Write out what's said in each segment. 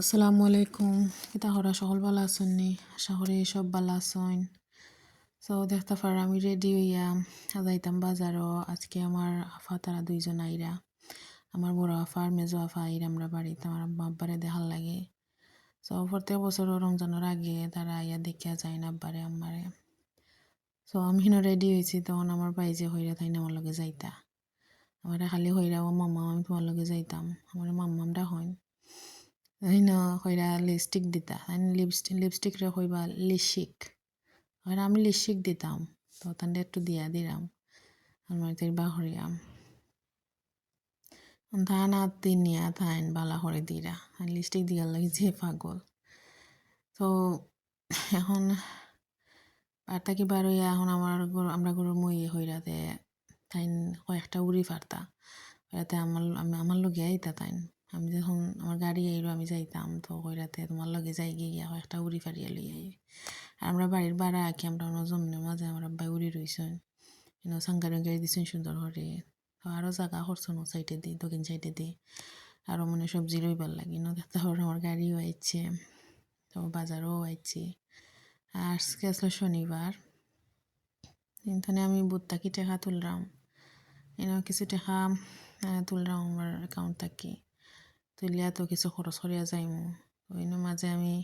আসসালামু আলাইকুম। এটা হরা সকল ভালো আছেন নি? আশা সব ভালো আছেন। সো দেখতে পার আমি রেডি হইয়া যাইতাম বাজারও। আজকে আমার আফা, তারা দুইজন আইরা। আমার বড় আফা আর মেজো আফা আইরা আমরা বাড়িতে। আমার আব্বা, আব্বারে দেখার লাগে। সো প্রত্যেক বছর রমজানের আগে তারা আইয়া দেখিয়া যায় না আব্বারে, আম্মারে। সো আমি হিনো রেডি হয়েছি তখন আমার যে হইরা তাই আমার লগে যাইতা। আমার খালি হইরা, ও মামা, আমি তোমার লগে যাইতাম। আমার মাম্মামটা হইন। হইন কইরা লিপস্টিক দিতা। লিপস্টিক লিপস্টিক রে কইবা লিশিক আর আমি লিশিক দিতাম, তো তান্ডে একটু দিয়া দিলাম আমার তাই বাহরিয়াম ধান আর তিনিয়া থাইন বালা করে দিরা। আর লিপস্টিক দিয়ার লাগে যে পাগল। তো এখন আর তাকে বারোইয়া এখন আমার আমরা গরু মই হইরাতে তাইন কয়েকটা উড়ি ফারতা রাতে আমার আমি আমার লগে আইতা তাইন। আমি যখন আমার গাড়ি আইলো, আমি যাইতাম তো কইরাতে তোমার লগে যাই গিয়ে একটা উড়ি ফারিয়া লই আই আর আমরা বাড়ির বাড়া আঁকি, আমরা অন্য জমনে মাঝে আমার আব্বাই উড়ি রইছেন। সাংগারি গাড়ি দিছেন সুন্দর করে আরও জায়গা করছেন সাইডে দিই দক্ষিণ সাইডে দিই আরও মানে সবজি রইবার লাগে। ন পারেন আমার গাড়িও আইছে, তো বাজারও আইছি। আর আজকে আসলে শনিবার। কিন্তু আমি বুধ থাকি টেকা তুললাম এনে কিছু টেকা তুললাম আমার অ্যাকাউন্ট থাকি তুলিয়া তো কিছু খরচ করিয়া যাইমু ওই মাঝে আমি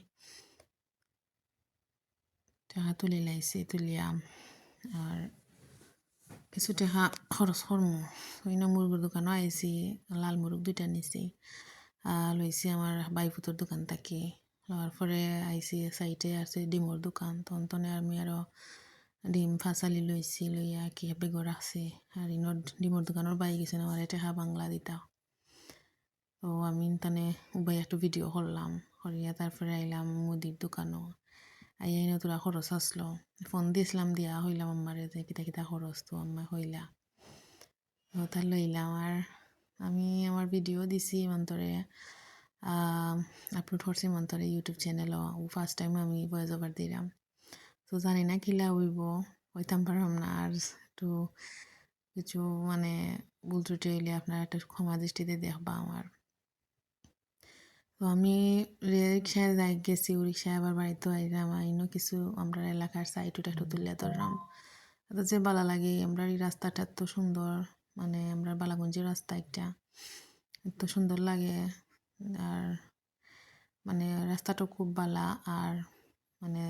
টাকা তুলি লাইছি তুলিয়া আর কিছু টাকা খরচ করমু ওই মুরগুর দোকানও আইছি লাল মুরগ দুইটা নিছি লইছি আমার বাইপুতর দোকান থাকি লওয়ার পরে আইছি সাইডে আছে ডিমর দোকান তখন তনে আমি আরও ডিম ফাঁসালি লইছি লইয়া কি বেগর রাখছি আর ইনোর ডিমর দোকানের বাই গেছে আমার টেকা বাংলা দিতা তো আমি তানে উবাই একটু ভিডিও করলাম, করিয়া তারপরে আইলাম মুদির দোকানও। আইয়াই তোরা খরচ আসলো। ফোন দিয়েছিলাম, দিয়া হইলাম আমারে যে কিতা কিতা খরচ তো আম্মা হইলা। তার লইলাম। আর আমি আমার ভিডিও দিছি মন্তরে আপলোড করছি মন্তরে ইউটিউব চ্যানেলও ও ফার্স্ট টাইম আমি ভয়েস ওভার দিলাম। তো জানি না কিলা উইব হইতাম পারলাম না। আর একটু কিছু মানে ভুল ত্রুটি হইলে আপনারা একটা ক্ষমা দৃষ্টিতে দেখবা আমার। তো আমি রিক্সায় যাই, গেছি রিক্সায়, আবার বাড়িতে আইলাম। আইনো কিছু, আমরা এলাকার সাইড ওটা একটু তুলে ধরলাম। তো যে ভালো লাগে, আমরা এই রাস্তাটা এত সুন্দর মানে আমরা বালাগঞ্জের রাস্তা একটা। এত সুন্দর লাগে, আর মানে রাস্তাটা খুব বালা, আর মানে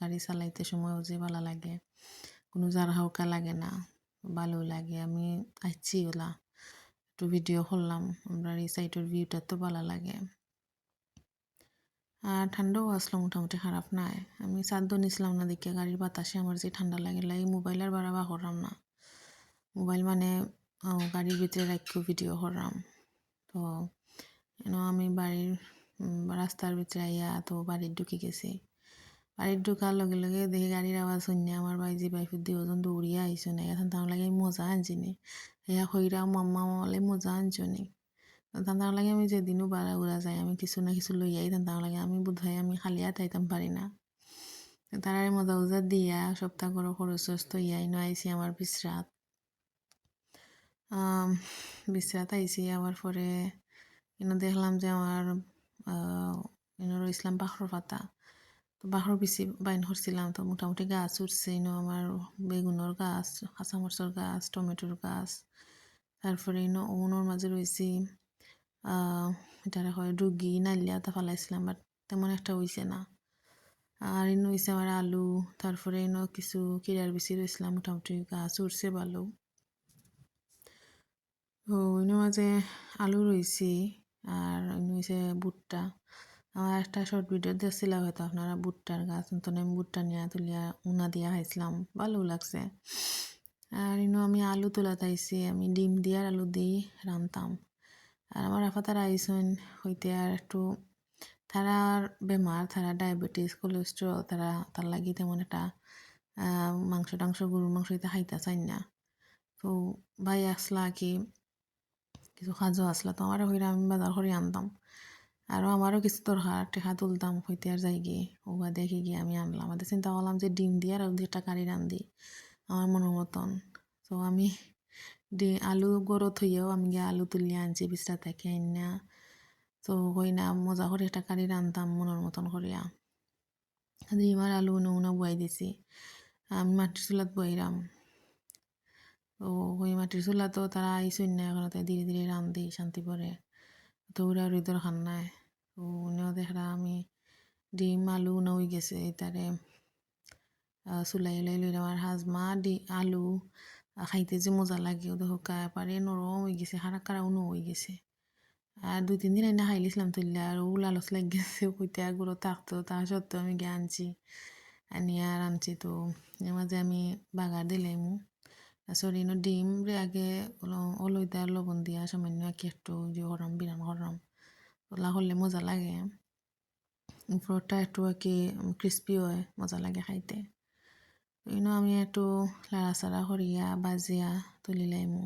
গাড়ি চালাইতে সময়ও যে ভালো লাগে। কোনো যার হাউকা লাগে না ভালো লাগে। আমি আসছি ওলা, একটু ভিডিও করলাম। আমরা এই সাইডের ভিউটা তো ভালো লাগে। আর ঠান্ডাও আসলো মোটামুটি, খারাপ নাই। আমি চাদ্দ নিছিলাম না দেখে, গাড়ির বাতাসে আমার যে ঠান্ডা লাগে লাগে মোবাইল আর বাড়াবা করলাম না। মোবাইল মানে গাড়ির ভিতরে রাখিও ভিডিও করলাম তো, এন আমি বাড়ির রাস্তার ভিতরে আইয়া তো বাড়ির ঢুকে গেছি। বাড়ির ঢুকার লগে লগে দেখি গাড়ির আওয়াজ শুনে আমার বাইজি বাইফুর দিয়ে ওজন দৌড়িয়া আইসো না এখন তার লাগে মজা আনছিনি। এয়া হইরা মাম্মা মামালে মজা আনছনি। তার লাগে আমি যেদিনও বাড়া উড়া যাই আমি কিছু না কিছু লই আইতাম তার লাগে আমি বোধ হয় আমি খালি হাত আইতাম পারি না। তারা মজা উজা দিয়া, সপ্তাহ করে খরচ তো ইয়াই নো আইসি আমার বিশ্রাত বিশ্রাত আইসি আবার পরে এনে দেখলাম যে আমার এনে রইছিলাম বাখর পাতা। তো বাখর বেশি বাইন করছিলাম তো মোটামুটি গাছ উঠছে, ইনো আমার বেগুনের গাছ কাঁচামরচর গাছ টমেটোর গাছ। তারপরে ইনো ওনোর মাঝে রয়েছি এটারে হয় রুগী নালিয়া তা ফালাইছিলাম বাট তেমন একটা হইছে না। আর ইনো হইছে আমার আলু, তারপরে ইনো কিছু কিরার বেশি রয়েছিলাম মোটামুটি গাছ উঠছে ভালো। ও ইনো মাঝে আলু রয়েছি আর ইনো হয়েছে ভুট্টা। আমার একটা শর্ট ভিডিও দেখছিলাম হয়তো আপনারা ভুট্টার গাছ, নতুন আমি ভুট্টা নিয়ে তুলিয়া উনা দিয়া খাইছিলাম, ভালো লাগছে। আর ইনো আমি আলু তোলা তাইছি আমি ডিম দিয়ে আর আলু দিই রান্তাম আর আমার আফা তারা আইসন হইতে আর একটু তারার বেমার, তারা ডায়াবেটিস কোলেস্ট্রল তারা, তার লাগি তেমন একটা মাংস টাংস, গরুর মাংস এটা খাইতে চাই না। তো ভাই আসলা কি, কিছু সাজো আসলা, তো আমারও হইলে আমি বাজার করে আনতাম। আরও আমারও কিছু দরকার, টেকা তুলতাম, হইতে আর যাই গিয়ে ওবা দেখে গিয়ে আমি আনলাম। আমাদের চিন্তা করলাম যে ডিম দিয়ে আর একটা কারি রান্ধি, আমার মনের মতন। তো আমি ডি আলু গড়ো থইয়াও আমি গিয়ে আলু তুলিয়ে আনছি বিছরা থেকে আইনা তো কই না মজা করে একটা কারি রান্তাম মনের মতন করিয়া ডিম আর আলু উনো উনো বয়াই দিছি আমি মাটির চুলাত বইরাম তো ওই মাটির চুলা তো তারা আইসই না এখন তাই ধীরে ধীরে রান্ধি শান্তি পরে তো ওরা ওই দরকার নাই তো উনিও দেখরা আমি ডিম আলু হয়ে গেছে তারে চুলাই উলাই লইলাম আর হাজমা ডি আলু খাইতে যে মজা লাগে ওদের হোকায় পারে নরম হয়ে গেছে হারা কারা উনো হয়ে গেছে আর দুই তিন দিন এনে খাইলিছিলাম তুললে আর ও লালস লাগ গেছে কইতে গুলো থাকতো তা সত্ত্বেও আমি গিয়ে আনছি আনিয়া আর আনছি তো এর মাঝে আমি বাগার দিলাম সরি নো ডিম রে আগে অলইতে আর লবণ দিয়া সামান্য কি একটু যে গরম বিরান গরম ওলা করলে মজা লাগে উপরটা একটু আর কি ক্রিস্পি হয় মজা লাগে খাইতে ইনো আমি একটু লাড়াচাড়া করিয়া বাজিয়া তুলি লাইমু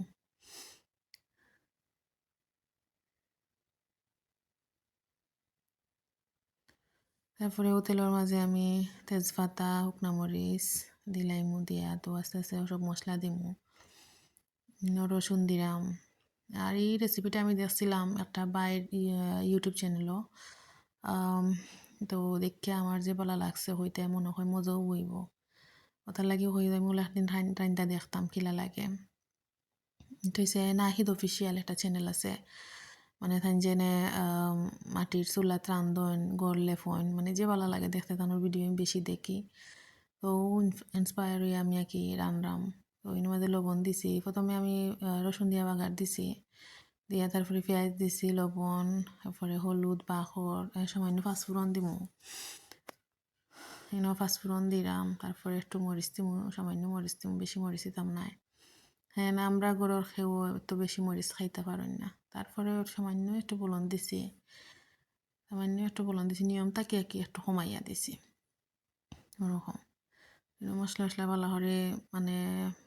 তারপরে ও তেলের মাঝে আমি তেজপাতা শুকনা মরিচ দিলাইমু দিয়া তো আস্তে আস্তে সব মশলা দিমু রসুন দিলাম আর এই রেসিপিটা আমি দেখছিলাম একটা বাইর ইউটিউব চ্যানেলও তো দেখে আমার যে বলা লাগছে হইতে মনে হয় মজাও হইব ওটার লাগি যায় মূল একদিন টাইনটা দেখতাম কিলা লাগে তো হচ্ছে নাহিদ অফিসিয়াল একটা চ্যানেল আছে মানে তাই যেনে মাটির চুলাত রান্ধন গড়লে ফোন মানে যে ভালো লাগে দেখতে তানোর ভিডিও আমি বেশি দেখি তো ইন্সপায়ার হয়ে আমি আর কি রান্নাম তো এর মধ্যে লবণ দিছি প্রথমে আমি রসুন দিয়া বাগার দিছি দিয়া তারপরে পেঁয়াজ দিছি লবণ তারপরে হলুদ বাখর সামান্য পাঁচফোড়ন দিমু এনে পাঁচফোড়ন দিলাম, তারপরে একটু মরিচ দিমু, সামান্য মরিচ দিমু, বেশি মরিচ দিতাম নাই। হ্যাঁ না আমরা গরুর খেয়েও এত বেশি মরিচ খাইতে পারেন না। তারপরে সামান্য একটু বলন দিছি। সামান্য একটু বলন দিছি নিয়ম তাকে কি একটু কমাইয়া দিছি। ওরকম। মশলা মশলা ভালো করে মানে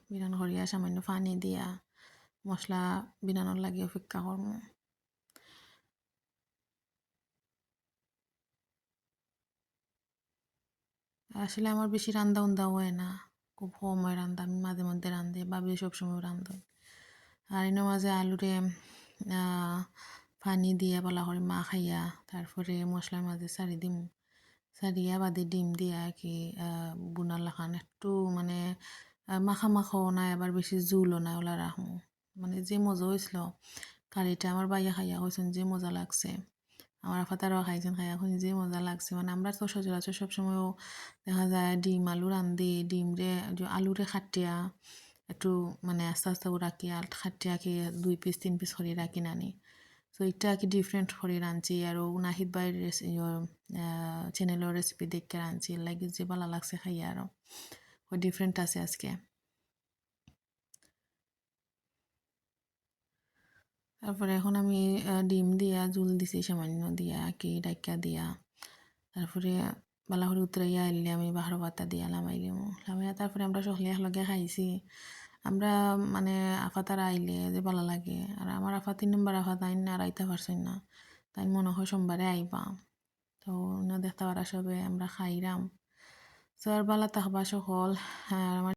বিরান করিয়া সামান্য পানি দিয়া মশলা বিরানোর লাগে অপেক্ষা করব আসলে আমার বেশি রান্দা উন্দা হয় না। খুব কম হয় রান্দা আমি মাঝে মধ্যে রান্ধে ভাবি সবসময় রান্ধন আর এর মাঝে আলুরে পানি দিয়া বলা করে মা খাইয়া, তারপরে মশলার মাঝে সারি দিম। সারিয়া বাদে ডিম দিয়া কি বুনার লাখান একটু মানে মাখা মাখাও নাই, আবার বেশি জুলও নাই ওলা রাখমু মানে যে মজা হয়েছিল কারিটা আমার বাইয়া খাইয়া হয়েছেন যে মজা লাগছে। আমার আফাতারাও খাইছেন, খাইয়া এখন যে মজা লাগছে। মানে আমরা তো সচরাচর সবসময়ও দেখা যায় ডিম, আলু রান্ধি, ডিম রে আলুরে খাটিয়া একটু মানে আস্তে আস্তে রাখি, আর খাটিয়া কি দুই পিস তিন পিস করে রাখি নানি। তো এটা কি ডিফারেন্ট করে রাঁধছি। আর নাহিদ বাইর চ্যানেলের রেসিপি দেখে রাঁধছি। লাগে যে ভালো লাগছে খাইয়া আরও ডিফারেন্ট আছে আজকে। তারপরে এখন আমি ডিম দিয়া, জুল দিছি সামান্য দিয়া কি ডাইকা দিয়া। তারপরে বালা করে উতরাইয়া আইলে আমি বাহার পাতা দিয়া লামাইলাম লামাইয়া তারপরে আমরা সকলে একলগে খাইছি। আমরা মানে আফা তারা আইলে যে ভালো লাগে। আর আমার আফা তিন নম্বর আফা তাই না আর আইতে পারছেন না। তাই মনে হয় সোমবারে আইবা। তো দেখতে পারা সবে আমরা খাইরাম। তো আর বালা তাহবা সকল। আর আমার